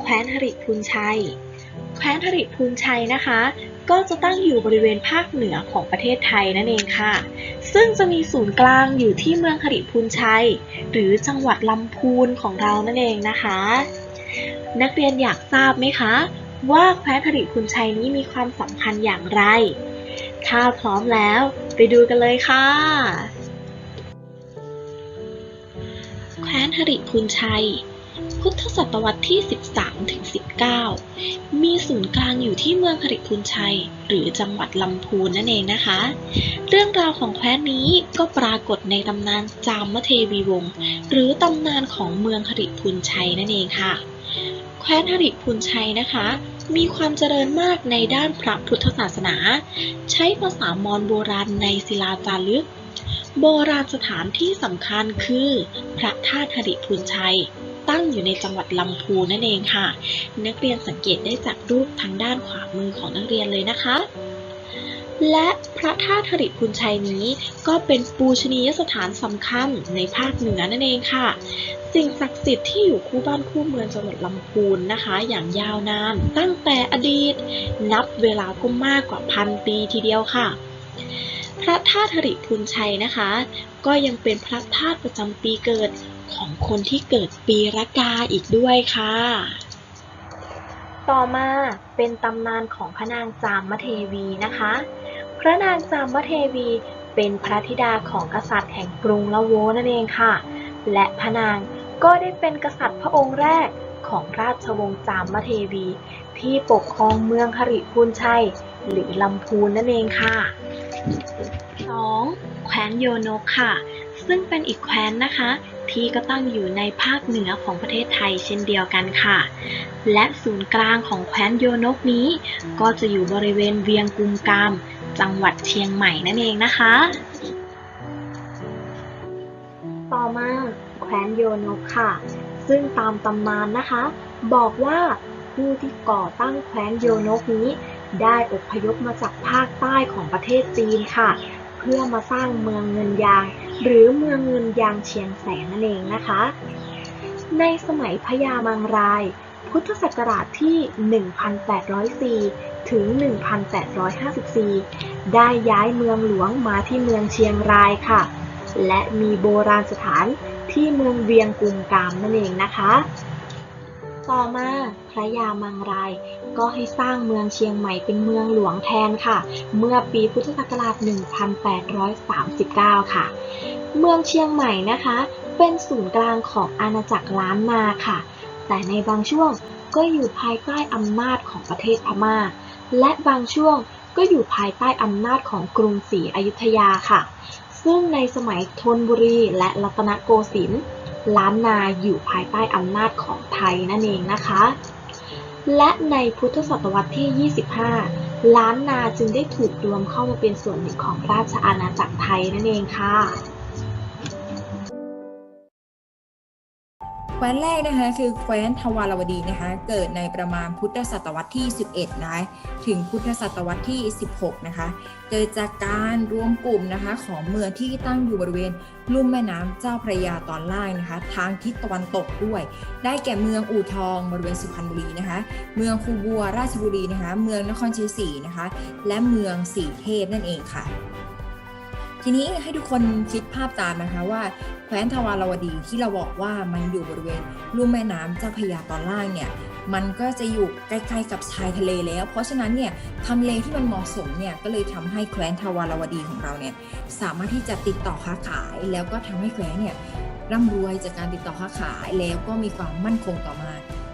แคว้นหริพูนชัย แคว้นหริพูนชัยนะคะ ก็จะตั้งอยู่บริเวณภาคเหนือของประเทศไทยนั่นเองค่ะ ซึ่งจะมีศูนย์กลางอยู่ที่เมืองหริพูนชัย หรือจังหวัดลำพูนของเรานั่นเองนะคะ นักเรียนอยากทราบไหมคะ ว่าแคว้นหริพูนชัยนี้มีความสำคัญอย่างไร ถ้าพร้อมแล้ว ไปดูกันเลยค่ะแคว้นหริพูนชัย พุทธศตวรรษที่ 13 ถึง 19 มีศูนย์กลางอยู่ที่เมืองหริพูนชัย หรือจังหวัดลำพูนนั่นเองนะคะ เรื่องราวของแคว้นนี้ก็ปรากฏในตำนานจามเทวีวงศ์หรือตำนานของเมืองหริพูนชัยนั่นเองค่ะแคว้นหริพูนชัยนะคะ มีความเจริญมากในด้านพระพุทธศาสนา ใช้ภาษามอญโบราณในศิลาจารึก โบราณสถานที่สำคัญคือ พระธาตุหริพูนชัย ตั้งอยู่ในจังหวัดลำพูนนั่นเองค่ะ นักเรียนสังเกตได้จากรูปทางด้านขวามือของนักเรียนเลยนะคะ และพระธาตุหริพูนชัยนี้ก็เป็นปูชนียสถานสำคัญในภาคเหนือนั่นเองค่ะ สิ่งศักดิ์สิทธิ์ที่อยู่คู่บ้านคู่เมืองจังหวัดลำพูนนะคะ อย่างยาวนาน ตั้งแต่อดีต นับเวลาก็มากกว่าพันปีทีเดียวค่ะพระธาตุหริพูนชัยนะคะ ก็ยังเป็นพระธาตุประจำปีเกิด ของคนที่เกิดปีละกาอีกด้วยค่ะ ต่อมาเป็นตำนานของพระนางจามเทวีนะคะ พระนางจามเทวีเป็นพระธิดาของกษัตริย์แห่งกรุงละโวนั่นเองค่ะ และพระนางก็ได้เป็นกษัตริย์พระองค์แรกของราชวงศ์จามเทวี ที่ปกครองเมืองหริพูนชัย หรือลำพูนนั่นเองค่ะ 2. แคว้นโยนกค่ะ ซึ่งเป็นอีกแคว้นนะคะ ที่ก็ตั้งอยู่ในภาคเหนือของประเทศไทยเช่นเดียวกันค่ะ และศูนย์กลางของแคว้นโยนกนี้ ก็จะอยู่บริเวณเวียงกุมกาม จังหวัดเชียงใหม่นั่นเองนะคะ ต่อมาแคว้นโยนกค่ะ ซึ่งตามตำนานนะคะ บอกว่าผู้ที่ก่อตั้งแคว้นโยนกนี้ ได้อพยพมาจากภาคใต้ของประเทศจีนค่ะ เพื่อมาสร้างเมืองเงินยาง หรือเมืองเงินยางเชียงแสนนั่นเองนะคะ ในสมัยพญามังราย พุทธศักราชที่ 1804 ถึง 1854 ได้ย้ายเมืองหลวงมาที่เมืองเชียงรายค่ะ และมีโบราณสถานที่เมืองเวียงกุมกามนั่นเองนะคะ ต่อมาพระยามังรายก็ให้สร้างเมืองเชียงใหม่เป็นเมืองหลวงแทนค่ะ เมื่อปีพุทธศักราช 1839 ค่ะ เมืองเชียงใหม่นะคะ เป็นศูนย์กลางของอาณาจักรล้านนาค่ะ แต่ในบางช่วงก็อยู่ภายใต้อำนาจของประเทศพม่า และบางช่วงก็อยู่ภายใต้อำนาจของกรุงศรีอยุธยาค่ะ ซึ่งในสมัยธนบุรีและรัตนโกสินทร์ ล้านนาอยู่ภายใต้อำนาจของไทยนั่นเองนะคะ และในพุทธศตวรรษที่ 25 ล้านนาจึงได้ถูกรวมเข้ามาเป็นส่วนหนึ่งของราชอาณาจักรไทยนั่นเองค่ะ ว้นแรกนะคะคือแคว้นทวารวดีนะคะเกิดในประมาณพุทธศตวรรษที่ 11นะคะถึงพุทธศตวรรษที่ 16นะคะเกิดจากการรวมกลุ่มนะคะของเมืองที่ตั้งอยู่บริเวณลุ่มแม่น้ำเจ้าพระยาตอนล่างนะคะทางทิศตะวันตกด้วย ได้แก่เมืองอู่ทองบริเวณสุพรรณบุรีนะคะเมืองคูบัวราชบุรีนะคะเมืองนครชัยศรีนะคะและเมืองสีเทพนั่นเองค่ะ ทีนี้ให้ทุกคนคิดภาพตามนะคะว่าแคว้นทวารวดีที่เราบอกว่ามันอยู่บริเวณลุ่มแม่น้ำเจ้าพยาตอนล่างเนี่ยมันก็จะอยู่ใกล้ๆกับชายทะเลแล้ว เพราะฉะนั้นเนี่ยทำเลที่มันเหมาะสมเนี่ยก็เลยทำให้แคว้นทวารวดีของเราเนี่ยสามารถที่จะติดต่อค้าขาย แล้วก็ทำให้แคว้นเนี่ยร่ำรวยจากการติดต่อค้าขายแล้วก็มีความมั่นคงต่อมา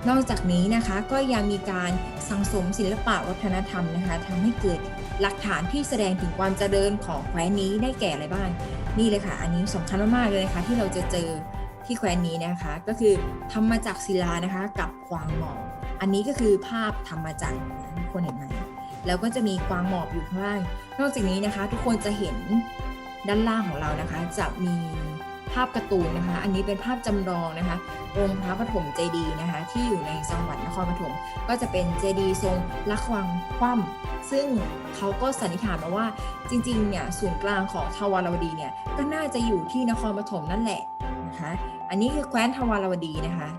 นอกจากนี้นะคะก็ยังมีการสังสมศิลปะวัฒนธรรมนะคะทำให้เกิดหลักฐานที่แสดงถึงความเจริญของแคว้นนี้ได้แก่อะไรบ้าง นี่เลยค่ะ อันนี้สำคัญมากๆเลยนะคะที่เราจะเจอที่แคว้นนี้นะคะ ก็คือทำมาจากศิลานะคะกับกวางหมอบอันนี้ก็คือภาพทำมาจากทุกคนเห็นไหมแล้วก็จะมีกวางหมอบอยู่ข้างล่าง นอกจากนี้นะคะ ทุกคนจะเห็นด้านล่างของเรานะคะ จะมี ภาพการ์ตูนนะคะ อันนี้เป็นภาพจำลองนะคะ องค์พระปฐมเจดีย์นะคะ ที่อยู่ในจังหวัดนครปฐมก็จะเป็นเจดีย์ทรงละควังคว่ำซึ่งเขาก็สันนิษฐานมาว่าจริงๆเนี่ยศูนย์กลางของทวารวดีเนี่ยก็น่าจะอยู่ที่นครปฐมนั่นแหละนะคะ อันนี้คือแคว้นทวารวดีนะคะ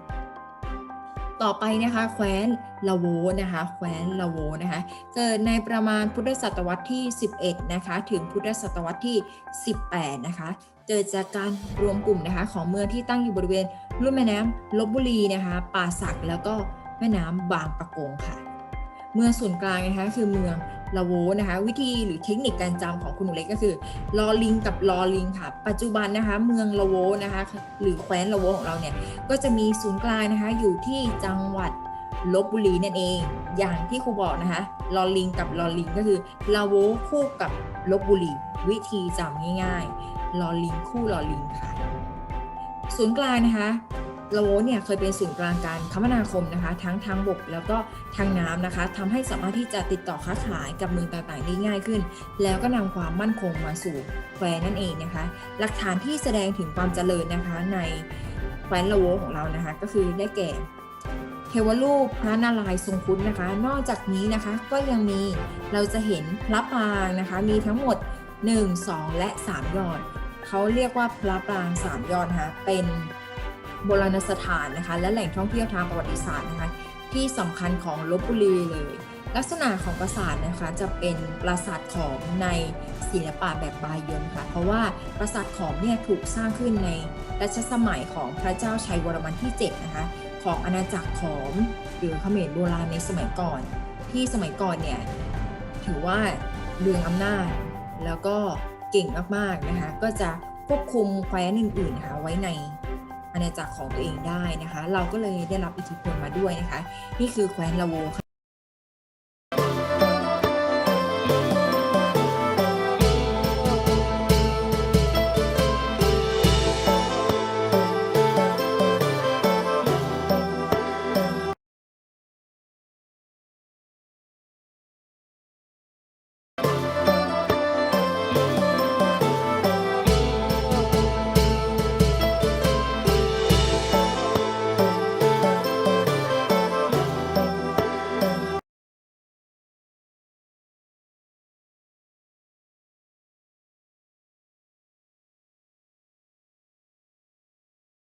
ต่อไปนะคะแคว้นลาโวนะคะแคว้นลาโวนะคะเกิดในประมาณพุทธศตวรรษที่ 11นะคะถึงพุทธศตวรรษที่ 18นะคะ เกิดจากการรวมกลุ่มนะคะของเมืองที่ตั้งอยู่บริเวณลุ่มแม่น้ำลบบุรีนะคะป่าสักแล้วก็แม่น้ำบางปะกงค่ะ เมืองศูนย์กลางนะคะคือเมืองลาโวนะคะ วิธีหรือเทคนิคการจำของคุณหนูเล็กก็คือลอลิงกับลอลิงค่ะ ปัจจุบันนะคะ เมืองลาโวนะคะ หรือแคว้นลาโวของเราเนี่ยก็จะมีศูนย์กลางนะคะ อยู่ที่จังหวัดลบบุรีนั่นเอง อย่างที่ครูบอกนะคะลอลิงกับลอลิงก็คือลาโวคู่กับลบบุรีวิธีจำง่าย ๆ ลอลิงคู่ลอลิงค่ะศูนย์กลางนะคะลาโวเนี่ยเคยเป็นศูนย์กลางการคมนาคมนะคะ ทั้งทางบกแล้วก็ทางน้ำนะคะทำให้สามารถที่จะติดต่อค้าขายกับเมืองต่างๆได้ง่ายขึ้น แล้วก็นำความมั่นคงมาสู่แควนั่นเองนะคะ หลักฐานที่แสดงถึงความเจริญนะคะในแคว้นละโวของเรานะคะ ก็คือได้แก่เทวรูปพระนารายณ์ทรงครุฑนะคะ นอกจากนี้นะคะก็ยังมีเราจะเห็นพระปรางนะคะ มีทั้งหมด 1 2 และ 3 ยอด เขาเรียกว่าพระปราง3ยอดนะคะเป็นโบราณสถานนะคะ และแหล่งท่องเที่ยวทางประวัติศาสตร์นะคะที่สำคัญของลบบุรีเลย ลักษณะของปราสาทนะคะจะเป็นปราสาทขอมในศิลปะแบบบายนค่ะ เพราะว่าปราสาทขอมเนี่ยถูกสร้างขึ้นในรัชสมัยของพระเจ้าชัยวรมันที่ 7 นะคะ ของอาณาจักรขอม หรือเขมรโบราณในสมัยก่อน ที่สมัยก่อนเนี่ยถือว่าเรืองอำนาจ แล้วก็เก่งมากๆนะคะ ก็จะควบคุมแคว้นอื่นๆนะคะไว้ในอาณาจักรของตัวเองได้นะคะ เราก็เลยได้รับอิทธิพลมาด้วยนะคะ นี่คือแคว้นลาโวค่ะ